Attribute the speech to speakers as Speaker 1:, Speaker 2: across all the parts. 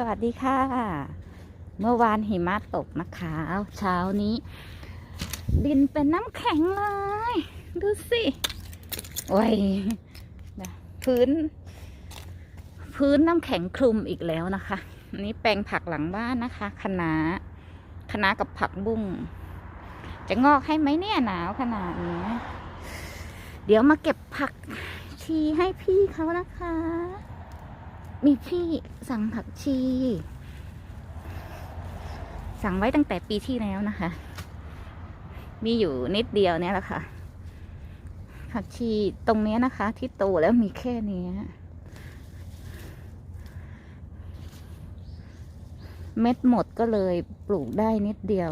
Speaker 1: สวัสดีค่ะ เมื่อวานหิมะตกนะคะเช้านี้ ดินเป็นน้ำแข็งเลย ดูสิโอ้ยพื้น พื้นน้ำแข็งคลุมอีกแล้วนะคะนนี้แปลงผักหลังบ้านนะคะคะน้าคะน้ากับผักบุ้งจะงอกให้ไหมเนี่ยหนาวขนาดนี้ เดี๋ยวมาเก็บผักชีให้พี่เขานะคะ มีพี่สั่งผักชี สั่งไว้ตั้งแต่ปีที่แล้วนะคะ มีอยู่นิดเดียวเนี่ยแหละค่ะ ผักชีตรงนี้นะคะ ที่โตแล้วมีแค่นี้เม็ดหมดก็เลยปลูกได้นิดเดียว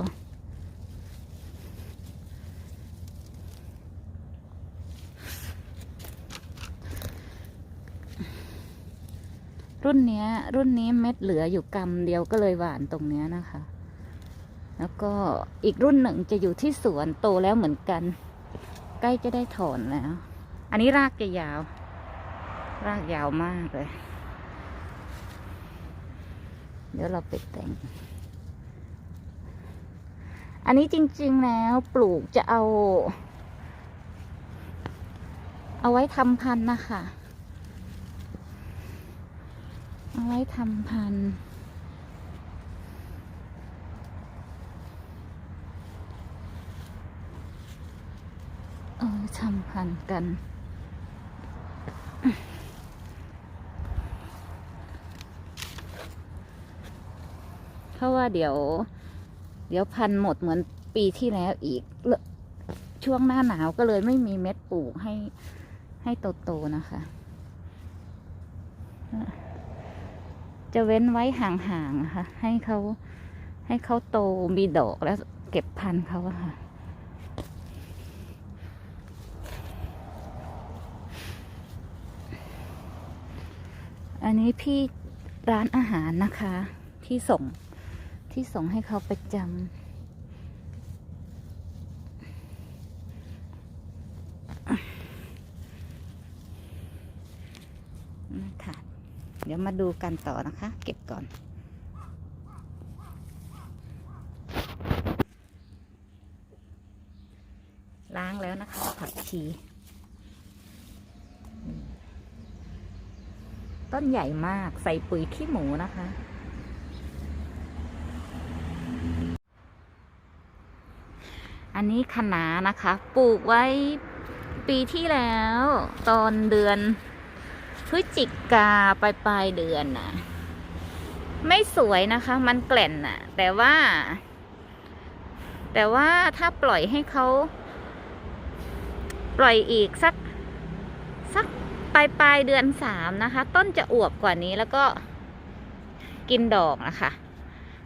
Speaker 1: รุ่นเนี้ย รุ่นนี้เม็ดเหลืออยู่กำเดียวก็เลยหวานตรงเนี้ยนะคะ แล้วก็อีกรุ่นหนึ่งจะอยู่ที่สวนโตแล้วเหมือนกัน ใกล้จะได้ถอนแล้ว อันนี้รากจะยาว รากยาวมากเลย เดี๋ยวเราไปแต่ง อันนี้จริง ๆ แล้วปลูกจะเอา เอาไว้ทำพันธุ์นะคะ เอาไว้ทำพันธุ์เอาไว้ทำพันธุ์กันเพราะว่าเดี๋ยว เดี๋ยวพันหมดเหมือนปีที่แล้วอีกเลช่วงหน้าหนาวก็เลยไม่มีเม็ดปลูกให้ให้โตๆนะคะ จะเว้นไว้ห่างๆนะคะให้เขาให้เขาโตมีดอกแล้วเก็บพันธุ์เขาค่ะอันนี้พี่ร้านอาหารนะคะ ที่ส่งที่ส่งให้เขาประจำนะคะ เดี๋ยวมาดูกันต่อนะคะ เก็บก่อน ล้างแล้วนะคะ ผักชีต้นใหญ่มากใส่ปุ๋ยขี้หมูนะคะ อันนี้คะน้านะคะ ปลูกไว้ปีที่แล้ว ตอนเดือน พฤศจิกาปลายปลายเดือนน่ะ ไม่สวยนะคะ มันแกล่นน่ะ แต่ว่า แต่ว่าถ้าปล่อยให้เขาปล่อยอีกสักสักปลายปลายเดือนสามนะคะ ต้นจะอวบกว่านี้แล้วก็กินดอกนะคะ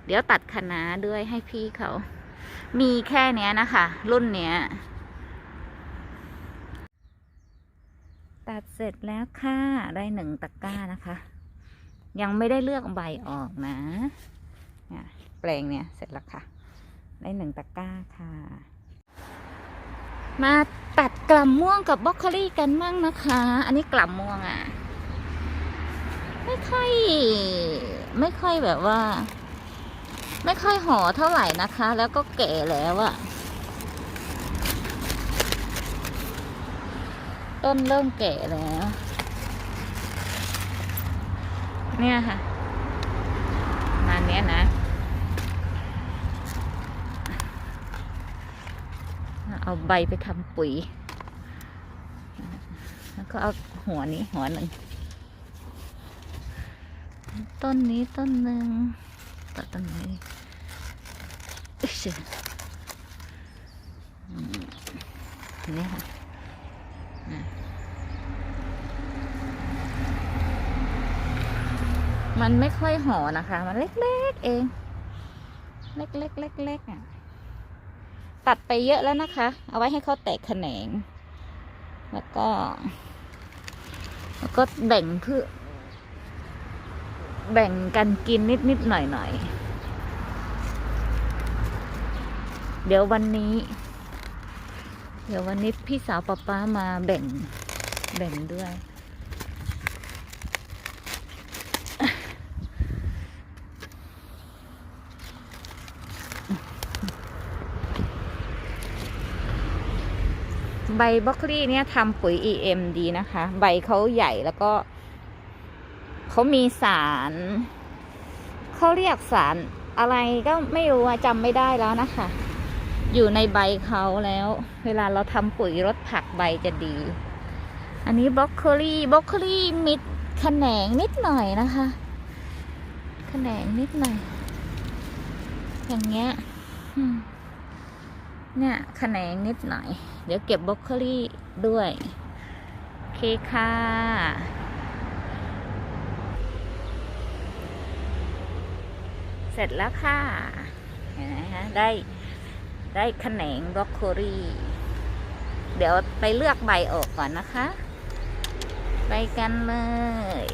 Speaker 1: เดี๋ยวตัดคะน้าด้วยให้พี่เขา มีแค่เนี้ยนะคะ รุ่นเนี้ย ตัดเสร็จแล้วค่ะ ได้หนึ่งตะกร้านะคะ ยังไม่ได้เลือกใบออกนะแปลงเนี่ยเสร็จแล้วค่ะ ได้หนึ่งตะกร้าค่ะ มาตัดกล่ำม่วงกับบล็อกโคลี่กันมั่งนะคะ อันนี้กล่ำม่วงอะ่ะ ไม่ค่อย ไม่ค่อยแบบว่า ไม่ค่อยห่อเท่าไหร่นะคะ แล้วก็แก่แล้วอะ ต้นเริ่มแก่แล้ว เนี่ยค่ะมาเนี้ยนะเอาใบไปทำปุ๋ย แล้วก็เอาหัวนี้หัวหนึ่ง ต้นนี้ต้นหนึ่งตัดต้นนี้อึ๊เชี่ยอืมนี่ค่ะ มันไม่ค่อยห่อนะคะ มันเล็กๆเอง เล็กๆเล็กๆอะตัดไปเยอะแล้วนะคะ เอาไว้ให้เขาแตกแขนง แล้วก็ แล้วก็แบ่งเพื่อแบ่งกันกินนิดนิดๆหน่อยหน่อยๆเดี๋ยววันนี้ เดี๋ยววันนี้พี่สาวป๊าป๊ามาแบ่งแบ่งด้วย ใบบล็อกลี่เนี่ยทำปุ๋ย EM ดีนะคะ ใบเขาใหญ่แล้วก็เขามีสารเขาเรียกสารอะไรก็ไม่รู้จำไม่ได้แล้วนะคะ อยู่ในใบเขาแล้ว เวลาเราทำปุ๋ยรดผักใบจะดี อันนี้บล็อกโคลี่บล็อกโคลี่มิดแขนงนิดหน่อยนะคะแขนงนิดหน่อยอย่างเงี้ยเนี่ยแขนงนิดหน่อย เดี๋ยวเก็บบล็อกโคลี่ด้วย โอเคค่ะ เสร็จแล้วค่ะเห็นไหมคะได้ได้แขนงบล็อกโคลี่เดี๋ยวไปเลือกใบออกก่อนนะคะ ไปกันเลย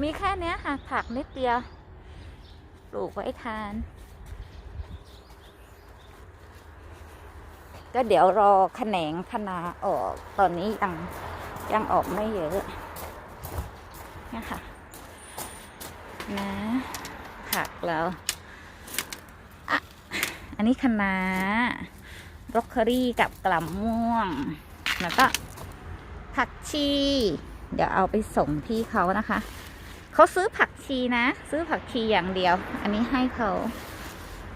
Speaker 1: มีแค่เนี้ยค่ะ ผักนิดเดียว ปลูกไว้ทาน ก็เดี๋ยวรอแขนงคณาออกตอนนี้ยังยังออกไม่เยอะเนี่ยค่ะนะผักแล้วอะอันนี้คะนาบรอกโคลีกับกล่ำม่วง แล้วก็ผักชี เดี๋ยวเอาไปส่งที่เขานะคะ เขาซื้อผักชีนะ ซื้อผักชีอย่างเดียว อันนี้ให้เขา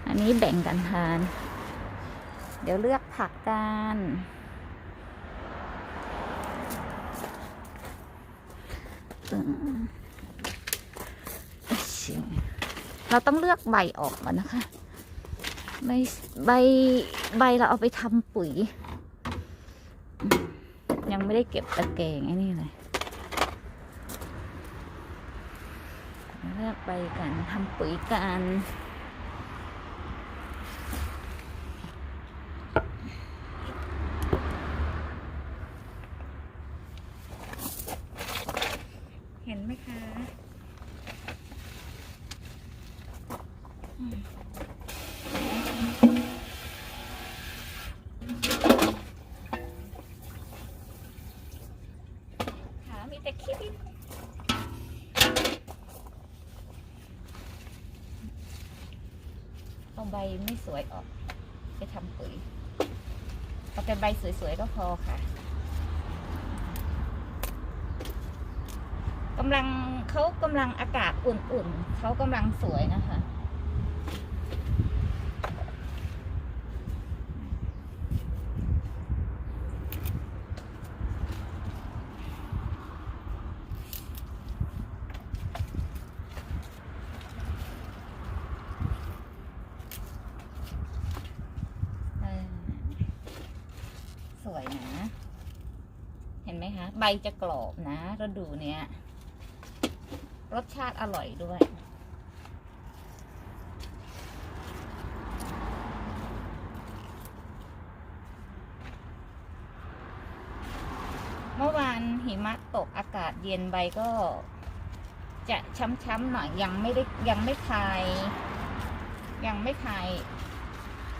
Speaker 1: อันนี้แบ่งกันทาน เดี๋ยวเลือกผักกัน เราต้องเลือกใบออกก่อนนะคะ ใบใบใบเราเอาไปทำปุ๋ย ยังไม่ได้เก็บตะแกรงไอ้นี่เลยเลือกใบกันทำปุ๋ยกัน เห็นไหมคะอืมขา มีแต่ขี้ดินเอาใบไม่สวยออก ไปทำปุ๋ยเอาแต่ใบสวยๆก็พอค่ะกำลังเขากำลังอากาศอุ่นๆเขากำลังสวยนะคะ เออสวยนะ เห็ นไหมคะ ใบจะกรอบนะฤดูเนี้ย รสชาติอร่อยด้วย เมื่อวานหิมะตกอากาศเย็นใบก็จะช้ำๆหน่อยยังไม่ได้ยังไม่คลาย ยังไม่คลาย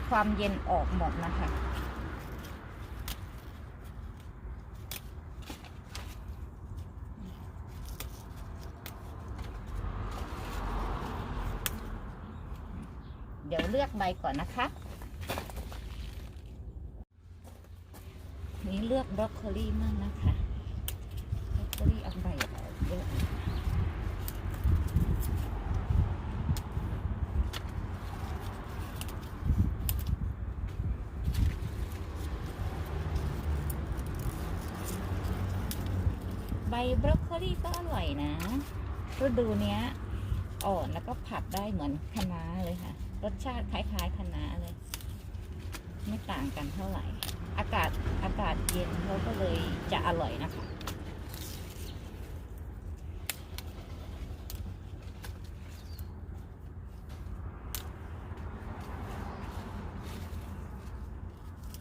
Speaker 1: ความเย็นออกหมดนะคะ ดี๋ยวเลือกใบก่อนนะคะ นี่เลือกบรอกโคลีมากนะคะบรอกโคลีเอาใบออกเยอะใบบรอกโคลีก็อร่อยนะฤดูเนี้ย อ่อนแล้วก็ผัดได้เหมือนคะน้าเลยค่ะ รสชาติคล้ายๆคะน้าเลย ไม่ต่างกันเท่าไหร่ อากาศอากาศเย็นเขาก็เลยจะอร่อยนะคะ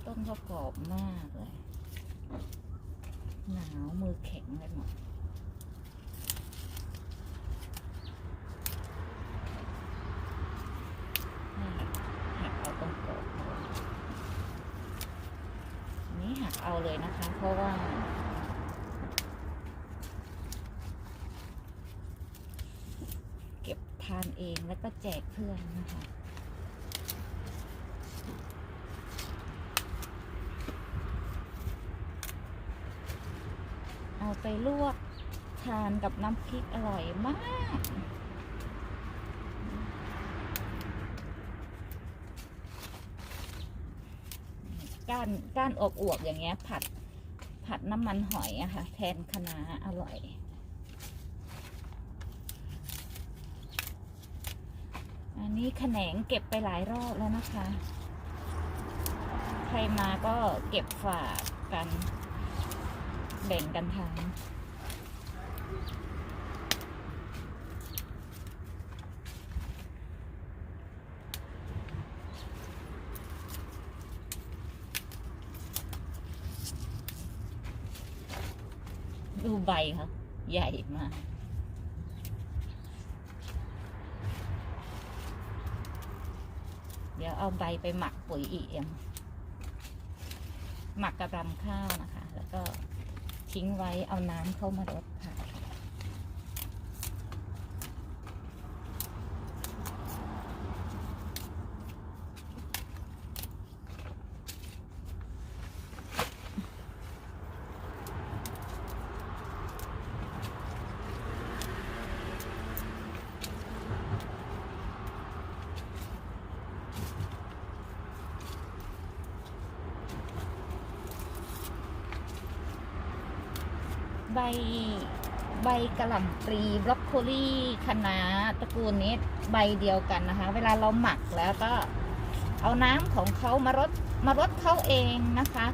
Speaker 1: ต้นเขากรอบมากเลย หนาวมือแข็งเลยหมด ทานเองแล้วก็แจกเพื่อนนะคะเอาไปลวกทานกับน้ำพริกอร่อยมากก้านก้านอบอวบอย่างเงี้ยผัดผัดน้ำมันหอยอะค่ะ แทนคะน้าอร่อย อันนี้แขนงเก็บไปหลายรอบแล้วนะคะ ใครมาก็เก็บฝากกันแบ่งกันทานดูใบค่ะ ใหญ่มาก ดี๋ยวเอาใบไปหมักปุ๋ยอีเอ็มหมักกับรำข้าวนะคะ แล้วก็ทิ้งไว้เอาน้ำเข้ามารดค่ะ ใบใบกระหล่ำปลีบรอกโคลีคะน้าตระกูลนี้ใบเดียวกันนะคะ เวลาเราหมักแล้วก็เอาน้ำของเขามารดมารดเขาเองนะคะ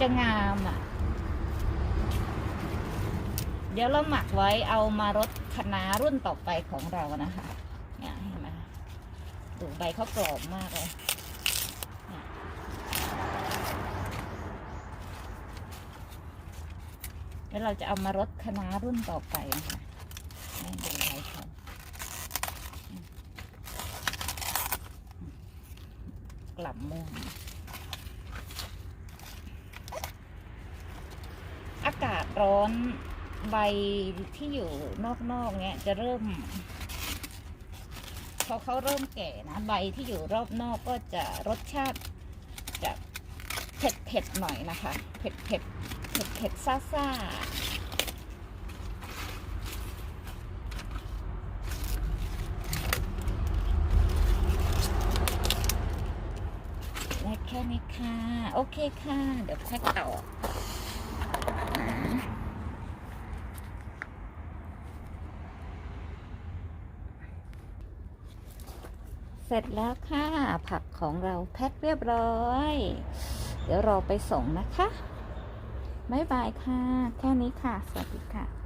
Speaker 1: จะงามอะ เดี๋ยวเราหมักไว้เอามารดคะน้ารุ่นต่อไปของเรานะคะเนี่ยเห็นไหมดูใบเขากรอบมากเลย แล้วเราจะเอามารดคณะรุ่นต่อไปนะคะกลับม่วงอากาศร้อนใบที่อยู่นอกๆเนี้ยจะเริ่มพอเขาเริ่มแก่นะใบที่อยู่รอบนอกก็จะรสชาติจะเผ็ดเผ็ดๆหน่อยนะคะ เผ็ดเผ็ด เผ็ดเผ็ดซ่าซ่าและแค่นี้ค่ะ โอเคค่ะ เดี๋ยวแพ็คต่อเสร็จแล้วค่ะ ผักของเราแพ็คเรียบร้อย เดี๋ยวรอไปส่งนะคะ บ๊ายบายค่ะ แค่นี้ค่ะ สวัสดีค่ะ